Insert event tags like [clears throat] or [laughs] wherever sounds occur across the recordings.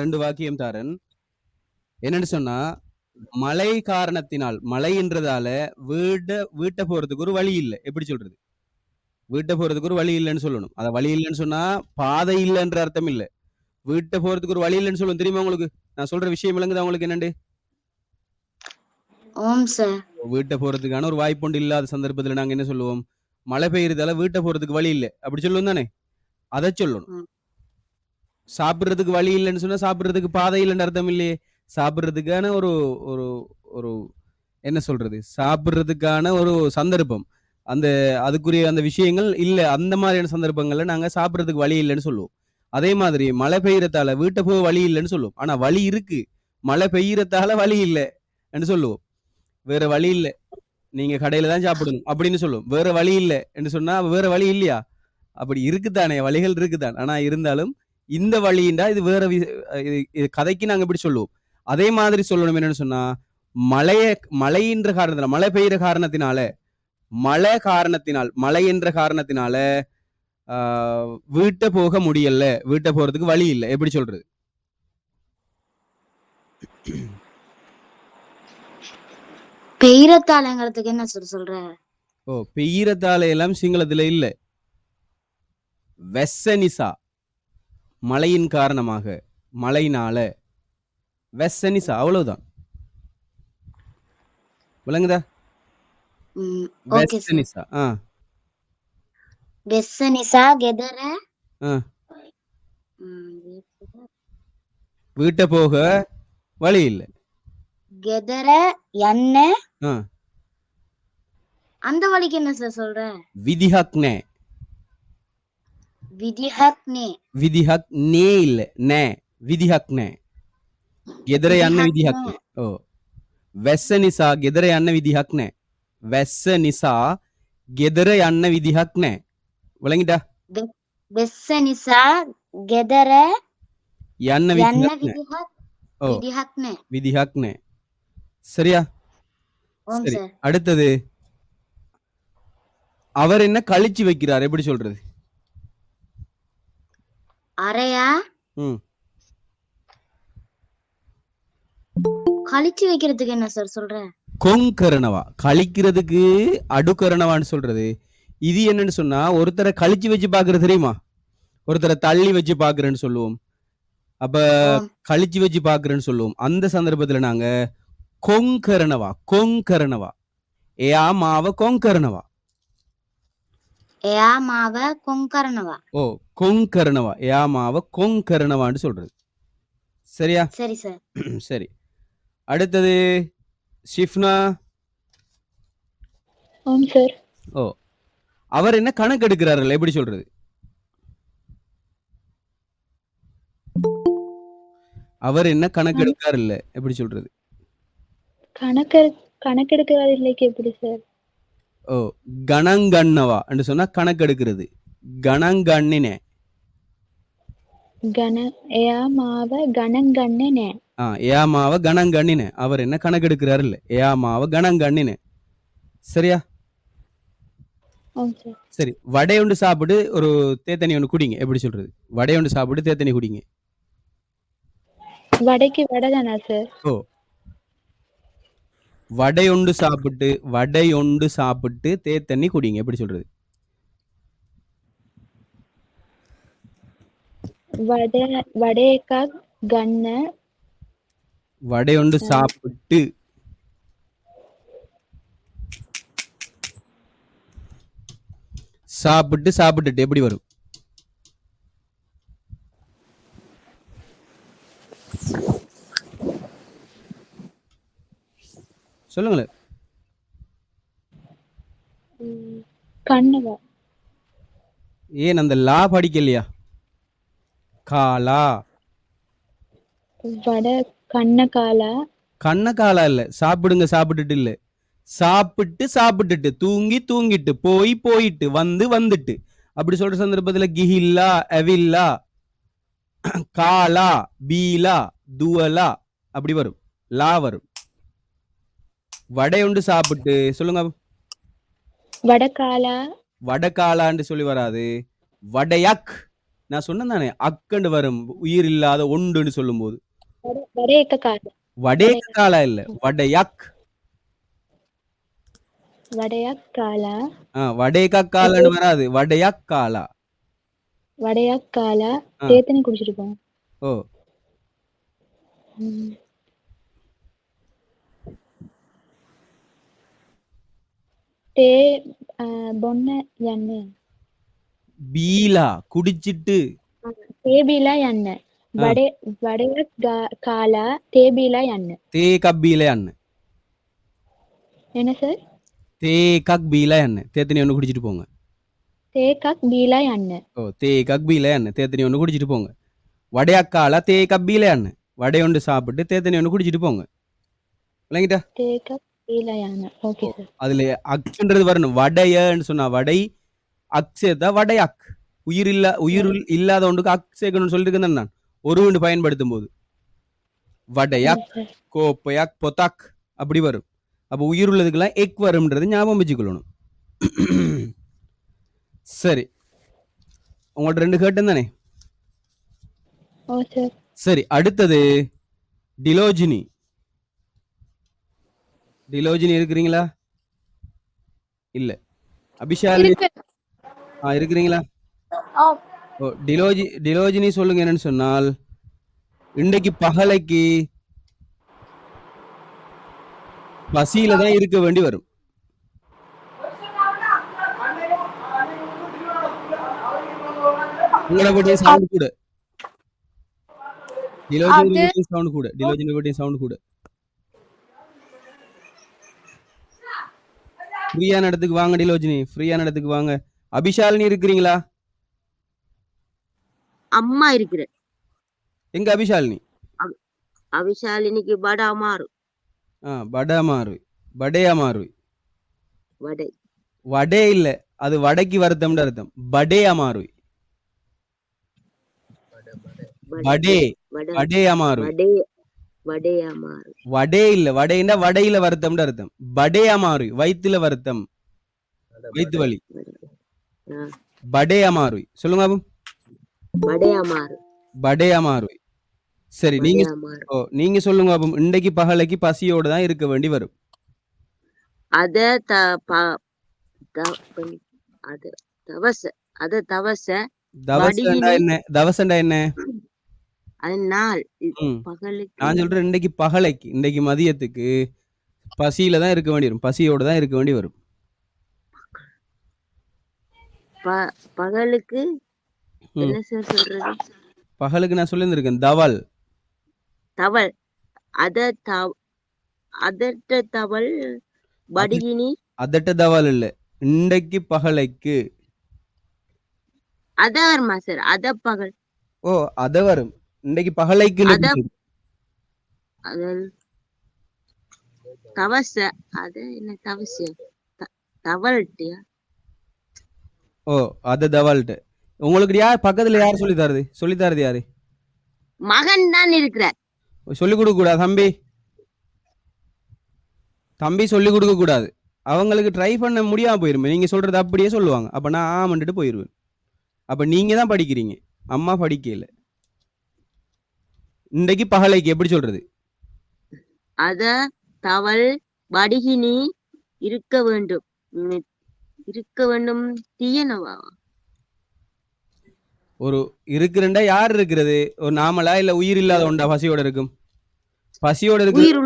ரெண்டு வாக்கியம் தாரன். என்னன்னு சொன்னா மழை காரணத்தினால் மழைன்றதால வீட வீட்டை போறதுக்கு ஒரு வழி இல்லை. எப்படி சொல்றது? வீட்டை போறதுக்கு ஒரு வழி இல்லைன்னு சொல்லணும். அத வழி இல்லைன்னு சொன்னா பாதை இல்லைன்ற அர்த்தம் இல்ல. வீட்டை போறதுக்கு ஒரு வழி இல்லைன்னு சொல்லணும். தெரியுமா உங்களுக்கு? நான் சொல்ற விஷயம் விளங்குதா உங்களுக்கு என்னண்டு? வீட்டை போறதுக்கான ஒரு வாய்ப்புண்டு இல்லாத சந்தர்ப்பத்துல நாங்க என்ன சொல்லுவோம்? மழை பெய்யறதால வீட்டை போறதுக்கு வழி இல்லை. அப்படி சொல்லுவோம் தானே? அதை சொல்லணும். சாப்பிட்றதுக்கு வழி இல்லைன்னு சொன்னா சாப்பிட்றதுக்கு பாதை இல்லைன்னு அர்த்தம் இல்லையே. சாப்பிட்றதுக்கான ஒரு ஒரு ஒரு என்ன சொல்றது? சாப்பிட்றதுக்கான ஒரு சந்தர்ப்பம். அந்த அதுக்குரிய அந்த விஷயங்கள் இல்லை. அந்த மாதிரியான சந்தர்ப்பங்கள்ல நாங்க சாப்பிட்றதுக்கு வழி இல்லைன்னு சொல்லுவோம். அதே மாதிரி மழை பெய்யறதால வீட்டை போக வழி இல்லைன்னு சொல்லுவோம். ஆனா வழி இருக்கு. மழை பெய்யறதால வழி இல்லைன்னு சொல்லுவோம். வேற வழி இல்லை. நீங்க கடையில தான் சாப்பிடணும் அப்படின்னு சொல்லுவோம். வேற வழி இல்லை என்று சொன்னா வேற வழி இல்லையா? அப்படி இருக்குதானே? வழிகள் இருக்குதான். ஆனா இருந்தாலும் இந்த வழிண்டா இது வேற இது கதைக்கு நாங்க இப்படி சொல்லுவோம். அதே மாதிரி சொல்லணும் என்னன்னு சொன்னா மழைய மழைன்ற காரணத்தினால மழை பெய்யுற காரணத்தினால மழை காரணத்தினால் மழை என்ற காரணத்தினால வீட்டை போக முடியல. வீட்டை போறதுக்கு வழி இல்லை. எப்படி சொல்றது? பெய்யறத்தாலங்கிறதுக்கு என்ன சார் சொல்ற? ஓ பெய்யறதால எல்லாம் சிங்களத்துல இல்ல. வெஸ்ஸனிசா மழையின் காரணமாக மழையினால வெஸ்ஸனிசா அவ்வளவுதான். விளங்குதா? வெஸ்ஸனிசா ஆ. வெஸ்ஸனிசா கெதர. வீட்டை போக வழி இல்லை. கெதர ஆ. அந்த வழிக்கு என்ன சார் சொல்ற? விதிஹக்னே. விதிஹக்னே விதிஹக் நே இல்ல நே விதிஹக்னே ගෙදර යන්න විදිහක් නෑ. ඕ වැස්ස නිසා ගෙදර යන්න විදිහක් නෑ වැස්ස නිසා ගෙදර යන්න විදිහක් නෑ වලඟිට வெஸ்ஸனிசா கெதர යන්න எண்ணெய் විදිහක් නෑ. விதிஹக் ஓ விதிஹக்னே விதிஹக் நே சரியா ஓம் சரி சார் அடுத்தது அவர் என்ன கழிச்சு வைக்கிறார் எப்படி சொல்றது அரையா ம். கழிச்சு வைக்கிறதுக்கு என்ன சார் சொல்ற? கொங்கரணவா? கழிக்கிறதுக்கு அடுக்கரணவான்னு சொல்றது. இது என்னன்னு சொன்னா ஒருத்தரை கழிச்சு வச்சு பாக்குறது தெரியுமா? ஒருத்தரை தள்ளி வச்சு பாக்குறேன்னு சொல்லுவோம். அப்ப. கழிச்சு வச்சு பாக்குறேன்னு சொல்லுவோம். அந்த சந்தர்ப்பத்துல நாங்க கொங்கரணவா? கொங்கரணவா? ஏயா மாவ கொங்கரணவா? ஏயா மாவ கொங்கரணவா? ஓ கொங்கரணவா ஏயா மாவ கொங்கரணவான்னு சொல்றது. சரியா? சரி சார். [clears throat] சரி. அடுத்தது ஷிஃப்னா? ஆம் சார். ஓ அவர் என்ன கணக்கு எடுக்கிறார்கள்? எப்படி சொல்றது? அவர் என்ன கணக்கு ம். எடுக்காரு இல்ல எப்படி சொல்றது? கணக்கு கணக்கெடுக்கிறது இல்லைக்கு எப்படி சார்? ஓ கணங்கண்ணவா? என்று சொன்னா கணக்கு எடுக்கிறது. கணங்கண்ணினே. கண ஏயா மாவ கணங்கண்ணனே. ஆ ஏமாவ கணங்கண்ணினே. அவர் என்ன கணக்கு எடுக்கிறாரு இல்ல ஏமாவ கணங்கண்ணினே. சரியா? ஆம் சார். சரி வடை ஒன்று சாப்பிட்டு ஒரு தேத்தனி ஒன்று குடிங்க. எப்படி சொல்றது? வடை ஒன்று சாப்பிட்டு தேத்தனி குடிங்க. வடைக்கு வடை தானா சார்? வடை ஒன்று சாப்பிட்டு வடை ஒன்று சாப்பிட்டு தேத்தண்ணி குடிங்க. எப்படி சொல்றது? வடை வடை ஒன்று ஆ. சாப்பிட்டு. சாப்பிட்டு சாப்பிட்டுட்டு எப்படி வரும்? சொல்லுங்களேன். கண்ணவா. ஏன் அந்த லா படிக்கலையா? காலா? வடை கண்ண காலா கண்ண காலா இல்ல. சாப்பிடுங்க சாப்பிட்டுட்டு இல்ல. சாப்பிட்டு சாப்பிட்டுட்டு. தூங்கி தூங்கிட்டு. போய் போயிட்டு. வந்து வந்துட்டு. அப்படி சொல்ற சந்தர்ப்பத்துல கிஹில்லா எவில்லா காலா பீலா துவலா. அப்படி வரும். லா வரும். வடை உண்டு சாப்பிட்டு. சொல்லுங்க. வடை காலா வடகாலான்னு சொல்லி வராது. வடையக். நான் சொன்னேன் தானே அக்கண்டு வரும் உயிர் இல்லாத ஒன்றுன்னு சொல்லும் போது வடேக்க காலா. இல்ல வடையாக். வடையக்காலா வராது பொன்ன பீலா குடிச்சிட்டு තේ බීලා යන්න වඩේ වඩයක් ගා- කාලා තේ බීලා යන්න தே கப் பீல அண்ணன் එන සර් தே கக் பீல அண்ணன் தேத்தனி ஒன்று குடிச்சிட்டு போங்க තේකක් බීලා යන්න ஓ தே கக் பீல அண்ணன் தேத்தனி ஒன்று குடிச்சிட்டு போங்க வடையக்கால தே கப் பீல அண்ணன் வடை ஒன்று சாப்பிட்டு தேத்தனி ஒன்று குடிச்சிட்டு போங்க விளங்கிட்டா තේකක් බීලා යන්න ඕකේ සර් அதுல அக்குன்றது வரணும் வடையன்னு சொன்னா வடை அக் சேர்த்தா வடை அக் உயிர் இல்ல உயிர் இல்லாத ஒன்றுக்கு அக் சேர்க்கணும்னு சொல்லியிருக்கேன் நான் ஒருவண்டு பயன்படுத்தும் போது வடையாக் கோப்பையாக் பொத்தாக் அப்படி வரும். அப்போ உயிர் உள்ளதுக்கெல்லாம் எக் வரும்ன்றது ஞாபகம் வச்சுக்கொள்ளணும். சரி. உங்கள்ட்ட ரெண்டு கேட்டம் தானே? சரி. அடுத்தது. டிலோஜினி. டிலோஜினி இருக்கிறீங்களா? இல்ல. அபிஷாலி ஆ இருக்கிறீங்களா? ஓ டிலோஜி டிலோஜினி சொல்லுங்க என்னன்னு சொன்னால் இன்றைக்கு பகலைக்கு பசியில தான் இருக்க வேண்டி வரும். உங்களை சவுண்ட் கூட. டிலோஜினி சவுண்ட் கூட. டிலோஜினி பற்றியும் சவுண்ட் கூட. ஃப்ரீயான இடத்துக்கு வாங்க டிலோஜினி. ஃப்ரீயான இடத்துக்கு வாங்க. அபிஷாலினி இருக்கிறீங்களா? அம்மா இருக்கிற எங்க அபிஷாலினி? அவிசாலினிக்கு பட அமாறு ஆ வடையா மாறுவி வடை. வடே இல்ல அது வடைக்கு வருத்தம்னு அர்த்தம். படேயா மாறுவி வடே வடை வடேயா மாறுவி வடை இல்ல வடைன்னா வடையில வருத்தம்னு அர்த்தம். படேயா மாறுவி வயித்துல வருத்தம். வயித்து வலி. படேயா மாறுவி சொல்லுங்க பாபு. வடை அமாறு படேயா மாறுவி சரி நீங்க நீங்க சொல்லுங்க பாபு. இன்றைக்கு பகலைக்கு பசியோட தான் இருக்க வேண்டி வரும். அத அது தவச அத தவச என்ன? தவசண்டா என்ன? நாள். நான் சொல்றேன் இன்றைக்கு பகலைக்கு இன்றைக்கு மதியத்துக்கு பசியில தான் இருக்க வேண்டி வரும். பசியோட தான் இருக்க வேண்டி வரும் ப- பகலுக்கு. என்ன சார் சொல்றது? பகலுக்கு நான் சொல்லியிருந்திருக்கேன் தவல். தவள் அத தவ அதட்ட தவள் வடிகினி. அதட்ட தவல் இல்ல இன்றைக்கு பகலைக்கு. அத வருமா சார்? அத பகல். ஓ அத வரும். இன்றைக்கு பகலைக்கு அத- தவச அது என்ன தவச த- தவழ்ட்டியா ஓ அத தவல்ட்டு உங்களுக்கு யார் பக்கத்துல யார் சொல்லி தருது? சொல்லி தருது யாரு? மகன் தான் இருக்கிற சொல்லி கொடுக்க கூடாது தம்பி. தம்பி சொல்லி கொடுக்க கூடாது. அவங்களுக்கு ட்ரை பண்ண முடியாம போயிருமே. நீங்க சொல்றது அப்படியே சொல்லுவாங்க. அப்ப நான் ஆமன்ட்டு போயிருவேன். அப்ப நீங்க தான் படிக்கிறீங்க. அம்மா படிக்கல. இன்றைக்கு பகலைக்கு எப்படி சொல்றது? அத தவள் வடிகினி இருக்க வேண்டும். இருக்க வேண்டும். தீயனவா ஒரு இருக்குறண்டா யார் இருக்கிறது? ஒரு நாமளா இல்ல உயிர் இல்லாத ஒண்டா பசியோட இருக்கும்? பசியோட இருக்கு உயிர்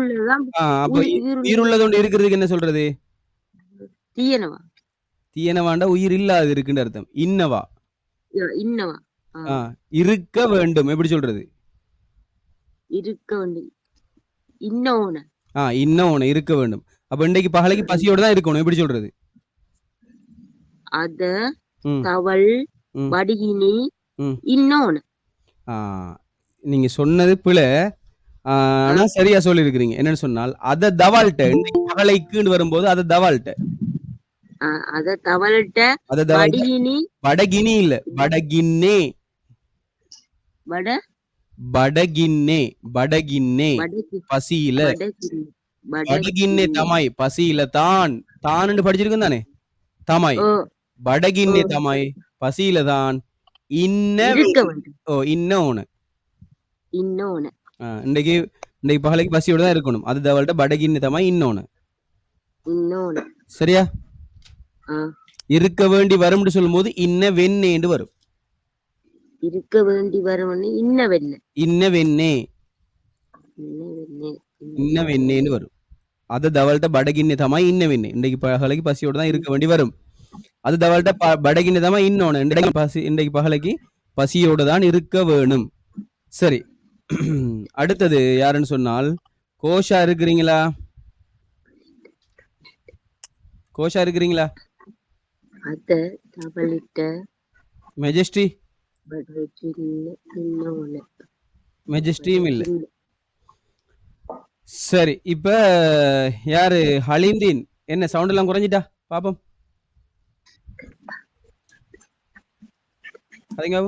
அப்ப உயிர் உள்ளது ஒன்று இருக்கிறதுக்கு என்ன சொல்றது? தீயனவா தீயனவாண்டா உயிர் இல்லாது இருக்குன்னு அர்த்தம். இன்னவா. இன்னவா. இருக்க வேண்டும். எப்படி சொல்றது? இருக்க வேண்டும். இன்னொன்னு ஆ இன்னொன்னு இருக்க வேண்டும். அப்ப இன்னைக்கு பகலைக்கு பசியோட தான் இருக்கணும். எப்படி சொல்றது? அத. தவள். வடிகினி. இன்னொன்னு. நீங்க சொன்னது பிழை. ஆனா சரியா சொல்லியிருக்கிறீங்க. என்னன்னு சொன்னால் அத தவால்ட்ட பகலைக்குன்னு வரும்போது அத தவால்ட்ட அத தவால்ட்ட வடிகினி. வடகினி இல்ல வடகின்னே. வட? படகின்னே படகின்னே பசியில. படகின்னே தமாய் பசியில தான். தான்னு படிச்சிருக்கேன் தானே? தமாய். ஓ. தமாய் பசியில தான். இன்ன ஓ இன்ன ஓன இன்னொன்னு இன்றைக்கு இன்றைக்கு பகலைக்கு பசியோட தான் இருக்கணும். அது தவள்கிட்ட படகின்னு தமா இன்னொன்னு இன்னொன்னு சரியா? இருக்க வேண்டி வரும்னு சொல்லும்போது இன்ன வெண்ணேண்டு வரும். இருக்க வேண்டி வரும்னு இன்ன வெண்ண. இன்ன வெண்ணே. இன்ன வெண்ண. இன்ன வெண்ணேன்னு வரும். அது தவள்கிட்ட படகின்னு தமா இன்ன வெண்ணே. இன்றைக்கு பகலைக்கு பசியோட தான் இருக்க வேண்டி வரும். அது தவள்கிட்ட ப- படகின்னு தமா இன்னொன்னு இன்றைக்கு பசி இன்றைக்கு பகலைக்கு பசியோட தான் இருக்க வேணும். சரி. [clears throat] அடுத்தது யாருன்னு சொன்னால் கோஷா இருக்கிறீங்களா? கோஷா இருக்கிறீங்களா? மெஜஸ்டி மெஜஸ்டியும் இல்லை சரி இப்ப யாரு? ஹலீம்தீன். என்ன சவுண்ட் எல்லாம் குறைஞ்சிட்டா? பாப்போம். அதுங்க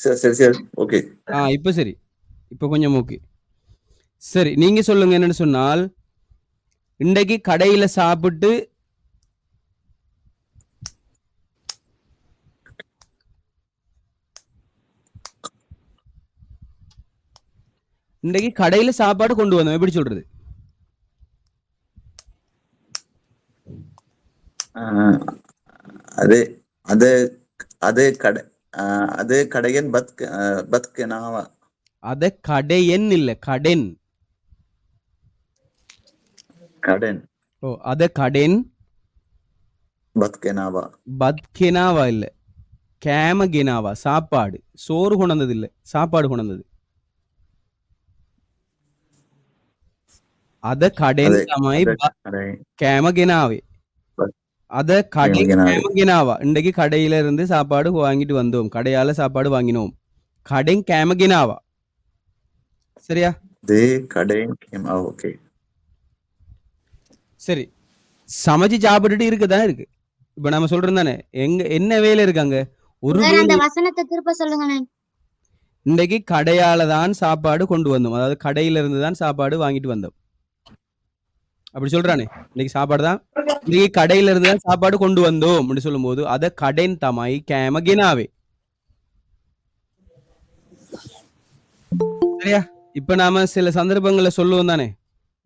சரி சரி சரி. ஓகே. ஆ இப்ப சரி. இப்ப கொஞ்சம் ஓகே. சரி நீங்க சொல்லுங்க என்னன்னு சொன்னால் இன்றைக்கு கடையில சாப்பிட்டு இன்றைக்கு கடையில சாப்பாடு கொண்டு வந்தோம். எப்படி சொல்றது? அது. அது அது கடை அது கடையன் பத் பத்கனாவா? அத கடையன் இல்ல கடன். கடன். ஓ அத கடன். பத்கெனாவா? பத்கெனாவா இல்ல. கேமகெனாவா சாப்பாடு. சோறு கொண்டது இல்ல சாப்பாடு கொண்டது அத கடன் சமய கேமகெனாவே. அத கடை கேம கெனாவே. கேம கெனாவா இன்றைக்கு கடையில இருந்து சாப்பாடு வாங்கிட்டு வந்தோம். கடையால சாப்பாடு வாங்கினோம். கடை கேம கெனாவா சரியா சரி. சமைச்சு சாப்பிட்டுட்டு இருக்கதான் இருக்கு. இப்ப நம்ம சொல்றோம் தானே? எங்க என்ன வேலை இருக்காங்க ஒரு இன்றைக்கு கடையால தான் சாப்பாடு கொண்டு வந்தோம். அதாவது கடையில இருந்து தான் சாப்பாடு வாங்கிட்டு வந்தோம். அப்படி சொல்றானே. இன்னைக்கு சாப்பாடு தான் இன்னைக்கு கடையில இருந்து தான் சாப்பாடு கொண்டு வந்தோம் அப்படின்னு சொல்லும்போது அத கடன் தமாய் கேம கெனாவே. சரியா? இப்ப நாம சில சந்தர்ப்பங்கள்ல சொல்லுவோம் தானே.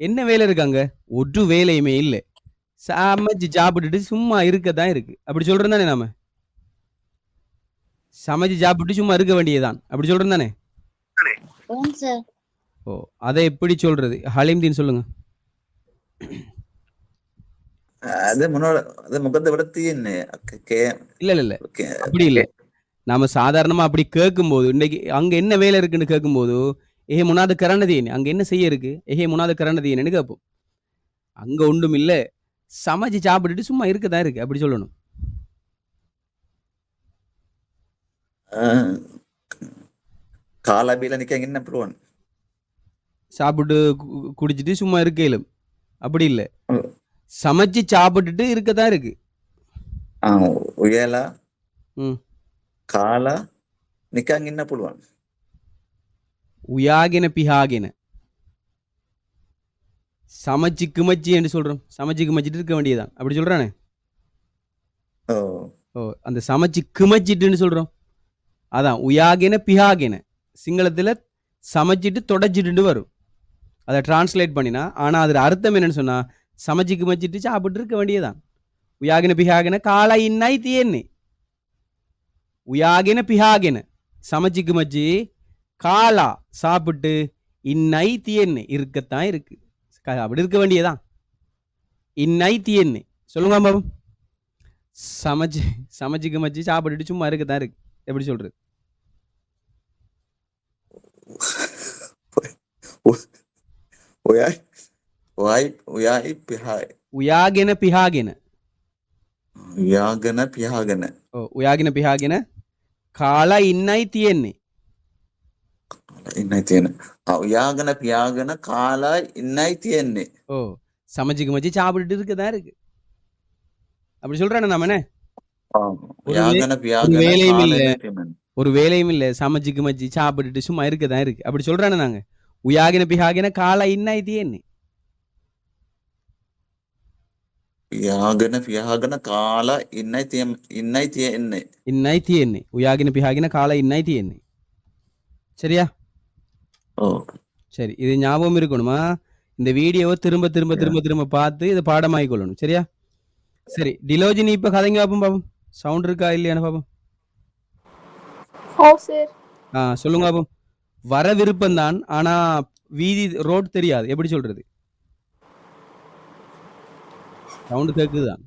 என்ன வேலை இருக்காங்க ஒரு வேலையுமே இல்லை. சமைச்சு சாப்பிட்டுட்டு சும்மா இருக்கதான் இருக்கு. அப்படி சொல்றோம் தானே நாம. சமைச்சு சாப்பிட்டு சும்மா இருக்க வேண்டியதுதான். அப்படி சொல்றோம் தானே? ஓ அதை எப்படி சொல்றது? ஹலீம்தீன் சொல்லுங்க. அது முன்னோட அது முகத்தை விடத்தி இல்ல இல்ல அப்படி இல்ல. நாம சாதாரணமா அப்படி கேட்கும்போது இன்னைக்கு அங்க என்ன வேலை இருக்குன்னு கேட்கும்போது ஏஹே முனாத கரணதீன் அங்க என்ன செய்ய இருக்கு? ஏஹே முனாத கரணதீன்னு கேட்போம். அங்க ஒன்றும் இல்ல. சமைச்சு சாப்பிட்டுட்டு சும்மா இருக்கதான் இருக்கு. அப்படி சொல்லணும். காலாபில நிக்க என்ன சாப்பிட்டு குடிச்சிட்டு சும்மா இருக்கேலும் அப்படி இல்ல. சமைச்சு சாப்பிட்டுட்டு இருக்கதா இருக்கு. உயலா காலா? நிக்காங்க என்ன புழுவான் உயாகின பிஹாகின. சமைச்சு கிமச்சி என்று சொல்றோம். சமைச்சு கிமச்சிட்டு இருக்க வேண்டியதான் அப்படி சொல்றானே? ஓ. அந்த சமைச்சு கிமச்சிட்டுன்னு சொல்றோம். அதான் உயாகின பிஹாகின. சிங்களத்துல சமைச்சிட்டு தொடச்சிட்டு வரும். அதை டிரான்ஸ்லேட் பண்ணினா ஆனால் அதில் அர்த்தம் என்னன்னு சொன்னால் சமைச்சிக்கு மச்சிட்டு சாப்பிட்டு இருக்க வேண்டியதுதான். உயாகின பிஹாகின காலா இன்னாய் தியன்னு. உயாகின பிஹாகின சமைச்சிக்கு மச்சி காலா சாப்பிட்டு இன்னை தியன்னு இருக்கத்தான் இருக்கு. அப்படி இருக்க வேண்டியதான் இன்னை தியன்னு. சொல்லுங்க பாபம் சமைச்சு சமைச்சு கிமச்சு சாப்பிட்டுட்டு சும்மா இருக்கத்தான் இருக்கு. எப்படி சொல்றது? ඔයයි ඔයයි ඔයයි පිහායි உயாகின பிஹாகின යාගන පියාගෙන ஓ உயாகின பிஹாகின காலா இன்னை தியன்னு ඉන්නයි තියෙන ආ, යාගන පියාගෙන කාලා ඉන්නයි තියෙන්නේ ஓ சமைச்சு கிமச்சு சாப்பிட்டுட்டு இருக்கதான் இருக்கு அப்படி சொல்றானே நாம என்ன ආ, ஒரு යාගන පියාගෙන வேலையும் කාලා இல்ல. ඉන්න තියෙන්නේ. ஒரு வேலையும் இல்ல சமைச்சு கிமச்சு சாப்பிட்டுட்டு சும்மா இருக்கதான் இருக்கு அப்படி சொல்றானே நாங்க உயாகின பிஹாகின காலா இன்னை தியன்னு පියාගෙන පියාගෙන කාලා ඉන්නයි තිය ඉන්නයි තියෙන්නේ. ඉන්නයි තියෙන්නේ උයාගෙන පිහාගෙන කාලා ඉන්නයි තියෙන්නේ சரியா ඔව්. சரி இது ஞாபகம் இருக்கணுமா இந்த வீடியோவை திரும்ப திரும்ப திரும்ப திரும்ப பார்த்து இதை பாடமாக்கி கொள்ளணும் சரியா சரி டிலோஜினி இப்ப கதைங்க பாப்போம் பாப்போம் சவுண்ட் இருக்கா இல்லையான்னு பாப்போம் ஓ சார் ஆ சொல்லுங்க பாப்போம் வர விருப்பம்தான் ஆனா வீதி ரோட் தெரியாது. எப்படி சொல்றது? சவுண்ட் கேக்குதுதான்.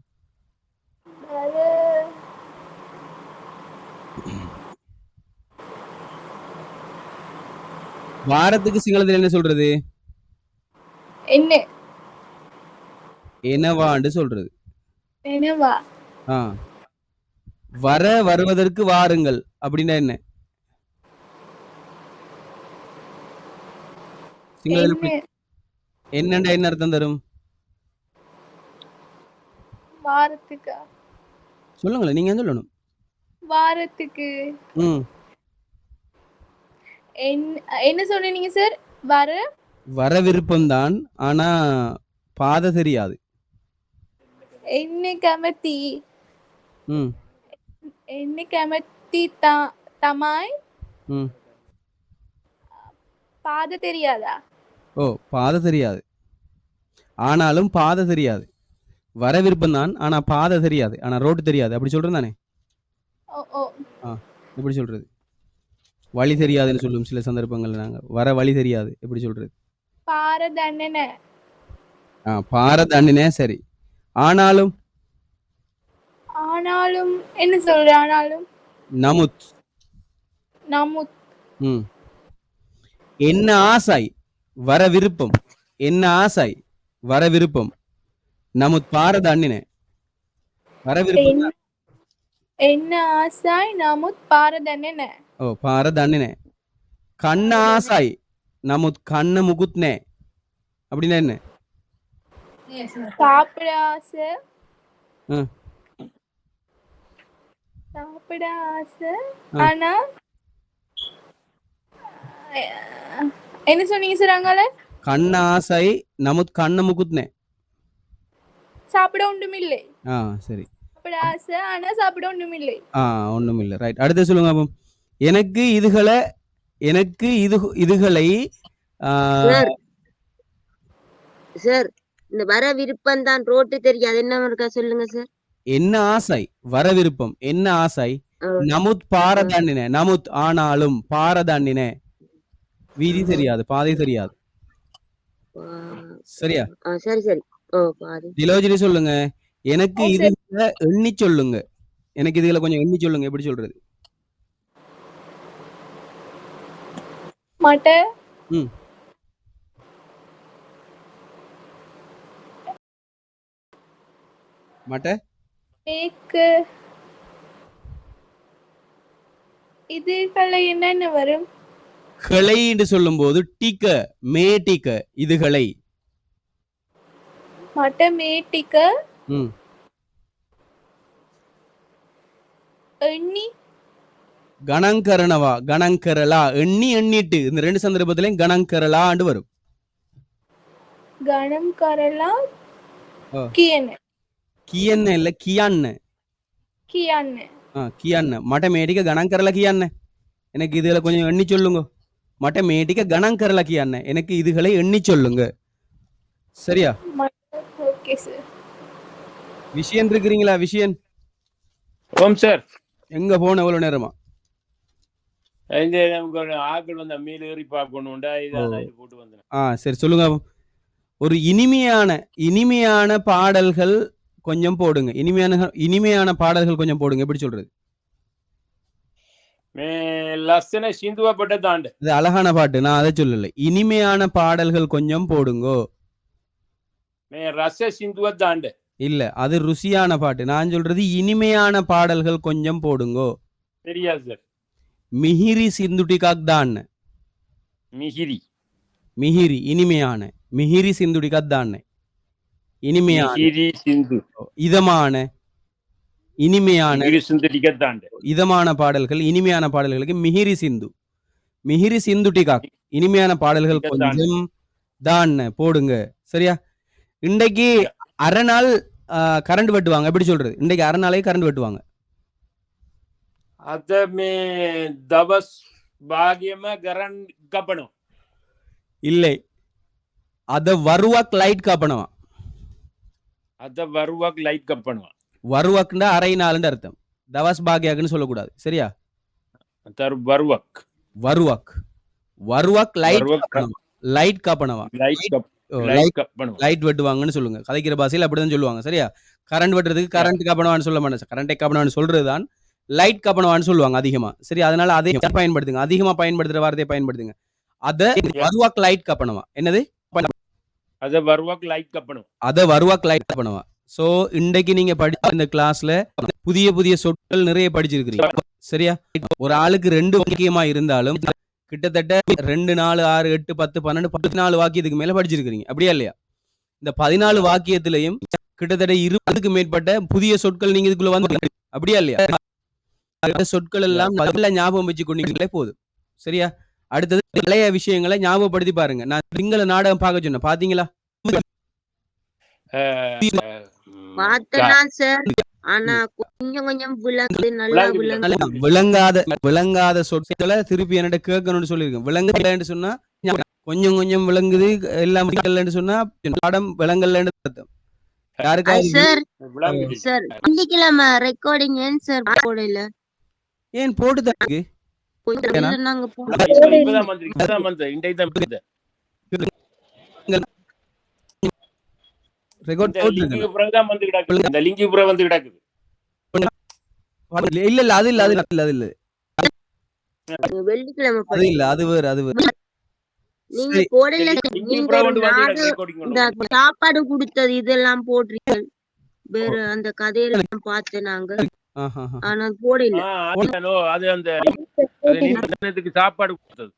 வாரத்துக்கு சிங்களத்துல என்ன சொல்றது? என்ன? என்னவாண்டு சொல்றது. என்னவா? ஆ. வர வருவதற்கு வாருங்கள். அப்படின்னா என்ன? சிங்களத்துல என்னண்டா என்ன அர்த்தம் தரும்? வாரத்துக்கா? சொல்லுங்களேன் நீங்க சொல்லணும்? வாரத்துக்கு. ம். என்ன சொன்னீங்க சார் வர? வர விருப்பம்தான் ஆனா பாதை தெரியாது. என்ன கமத்தி? ம். என்ன கமத்தி தமாய்? ம். பாத தெரியாதா? ஓ பாதை தெரியாது. ஆனாலும் பாதை தெரியாது. வர விருப்பம்தான் ஆனா பாதை தெரியாது. ஆனா ரோட்டு தெரியாது. அப்படி சொல்றேன் தானே? ஓ ஓ. எப்படி சொல்றது. வழி தெரியாதுன்னு சொல்லும் சில சந்தர்ப்பங்கள்ல நாங்க. வர வழி தெரியாது. எப்படி சொல்றது. பார தண்டனை ஆ பாறை தாண்டினே சரி. ஆனாலும் ஆனாலும் என்ன சொல்ற ஆனாலும். நமுத். நமுத். ம். என்ன ஆசாய் வர விருப்பம் என்ன ஆசாய்? வர விருப்பம் நமுத் பாறை தாண்டினே வர விருப்பம் என்ன ஆசாய்? நமுத் பார தண்டனை ஓ பாறை தாண்டினே கண்ண ஆசாய். நமுத் கண்ண முகுத்னே. அப்படின்னா என்ன? சாப்பிட ஆசை. சாப்பிட ஆசை. ஆனா என்ன சொன்னீங்க சார் அங்கால? கண்ண ஆசாய் நமுத் கண்ண முகுத்னே. சாப்பிட ஒன்றுமில்லை ஆ சரி. சாப்பிட ஆசை ஆனா சாப்பிட ஒன்றுமில்லை ஆ ஒண்ணும் இல்லை ரைட் அடுத்து சொல்லுங்க அப்போ. எனக்கு இதுகளை எனக்கு இது இதுகளை சார் சார் இந்த வர விருப்பம் தான் ரோட்டு தெரியாது என்ன இருக்கா சொல்லுங்க சார் என்ன ஆசை? வர விருப்பம். என்ன ஆசை. நமுத் பாரதாண்டின நமுத் ஆனாலும் பாரதாண்டின வீதி தெரியாது பாதை தெரியாது. சரியா? சரி சரி. திலோஜினி சொல்லுங்க. எனக்கு இதுகளை எண்ணி சொல்லுங்க. எனக்கு இதுகளை கொஞ்சம் எண்ணி சொல்லுங்க எப்படி சொல்றது? மட்ட. ம். மட்ட? மேக்கு இதுகளை என்னென்ன வரும்? கிளை என்று சொல்லும்போது டீக்க மே டீக்க இதுகளை. மட்ட மேட்டிக்க ம். எண்ணி. கணங்கரணவா கணங்கரலா எண்ணி எண்ணிட்டு. இந்த ரெண்டு சந்தர்ப்பத்திலையும் கணங்கரலாண்டு வரும். கணம் கரலா ஆ. கியன் கியன்ன இல்ல கியான்னு. கியான் ஆ கியான்னு. மட்ட மேட்டிக்க கணங்கரல கியான்னு. எனக்கு இதுகளை கொஞ்சம் எண்ணி சொல்லுங்க. மட்ட மேட்டிக்க கணங்கரல கியான்னு. எனக்கு இதுகளை எண்ணி சொல்லுங்க. சரியா? ஓகே சார் விஷயம் இருக்கிறீங்களா விஷயம் ஓம் சார். எங்க போன எவ்வளவு நேரமா? இந்த நமக்கு ஒரு ஆக்கள் வந்த மீல் ஏறி பார்க்கணும் உண்டா? இதான் ஓ. இது போட்டு வந்தேன். ஆ சரி சொல்லுங்க. ஒரு இனிமையான இனிமையான பாடல்கள் கொஞ்சம் போடுங்க. இனிமையான இனிமையான பாடல்கள் கொஞ்சம் போடுங்க. எப்படி சொல்றது? இது அழகான பாட்டு நான் அதை சொல்லல. இனிமையான பாடல்கள் கொஞ்சம் போடுங்கோ. இல்ல அது ருசியான பாட்டு. நான் சொல்றது இனிமையான பாடல்கள் கொஞ்சம் போடுங்கோ. தெரியாது சார். மிஹிரி சிந்துட்டிகாக் தான் மிகிரி மிஹிரி இனிமையான. மிஹிரி சிந்துடிகாக் தான் இனிமையான இதமான. இனிமையான இதமான பாடல்கள் இனிமையான பாடல்களுக்கு மிஹிரி சிந்து. மிஹிரி சிந்து டிகா இனிமையான பாடல்கள் கொஞ்சம் தான் போடுங்க. சரியா? இன்றைக்கு அரை நாள் கரண்ட் வெட்டுவாங்க. எப்படி சொல்றது? இன்னைக்கு அரை நாளே கரண்ட் வெட்டுவாங்க. அதமே தவஸ் பாகியமா கரண்ட் கப்பணும். இல்லை. அத வருவாக் லைட் கப்பணுமா? அத வருவாக் லைட் கப்பணுமா? வர்வக்னா அரை நாள்னு அர்த்தம். தவாஸ் பாக்யாக்குன்னு சொல்லக்கூடாது. சரியா? வர்வக். வர்வக். வர்வக் லைட் லைட் காப்பனவா லைட் வெட்டுவாங்கன்னு சொல்லுங்க. கதைக்கிற பாசையில் அப்படிதான் சொல்லுவாங்க. சரியா? கரண்ட் வெட்டுறதுக்கு கரண்ட் காப்பனவான்னு சொல்ல மாட்டேன். கரண்டை காப்பனவான்னு சொல்றது தான் லைட் கப்பனவான்னு சொல்லுவாங்க அதிகமா. சரி அதனால அதை பயன்படுத்துங்க. அதிகமா பயன்படுத்துற வார்த்தையை பயன்படுத்துங்க. அத வர்வாக் லைட் கப்பனவா என்னது? அத வர்வாக் லைட் காப்பனவா அத வர்வாக் லைட் காப்பனவா சோ இன்றைக்கு நீங்க படிச்ச இந்த கிளாஸ்ல புதிய புதிய சொற்கள் நிறைய படிச்சிருக்கிறீங்க. சரியா? ஒரு ஆளுக்கு ரெண்டு வாக்கியமா இருந்தாலும் கிட்டத்தட்ட ரெண்டு நாலு ஆறு எட்டு பத்து பன்னெண்டு பதினாலு வாக்கியத்துக்கு மேல படிச்சிருக்கிறீங்க. அப்படியா இல்லையா? இந்த பதினாலு வாக்கியத்திலையும் கிட்டத்தட்ட இருபதுக்கு மேற்பட்ட புதிய சொற்கள் நீங்க இதுக்குள்ள வந்து அப்படியா இல்லையா? சொற்கள் எல்லாம் முதல்ல ஞாபகம் வச்சு கொண்டீங்களே போதும். சரியா? அடுத்தது பழைய விஷயங்களை ஞாபகப்படுத்தி பாருங்க. நான் திங்கள நாடகம் பார்க்க சொன்னேன். பாத்தீங்களா பார்த்தனா சார். ஆனா கொஞ்சம் கொஞ்சம் விளங்குது நல்லா விளங்குது. விளங்குது விளங்காத சொற்களை. திருப்பி என்கிட்ட கேட்கணும்னு சொல்லியிருக்கேன். விளங்கலன்னு சொன்னா. கொஞ்சம் கொஞ்சம் விளங்குது எல்லாம் விளங்கலன்னு சொன்னா பாடம் விளங்கலன்னு அர்த்தம். யாருக்காவது சார் விளங்குது. சார் வெள்ளிக்கிழமை ரெக்கார்டிங் ஏன் சார் போடல? ஏன் போட்டு தான் நாங்க தான் வந்து ரெக்கார்ட் இந்த போட்டு லிங்கு பிறகுதான் வந்து கிடக்குது. இந்த லிங்கு பிறகு வந்து கிடக்குது. இல்ல இல்ல அது இல்ல அது இல்ல அது இல்ல அது இல்ல. அது வேற அது வேற. நீங்க. சாப்பாடு கொடுத்தது இதெல்லாம் போடுறீங்க வேற அந்த கதையெல்லாம் பார்த்தேன் நாங்க. ஆனா போடல. ஆ, அது- அது அந்த [laughs] சாப்பாடு கொடுத்தது.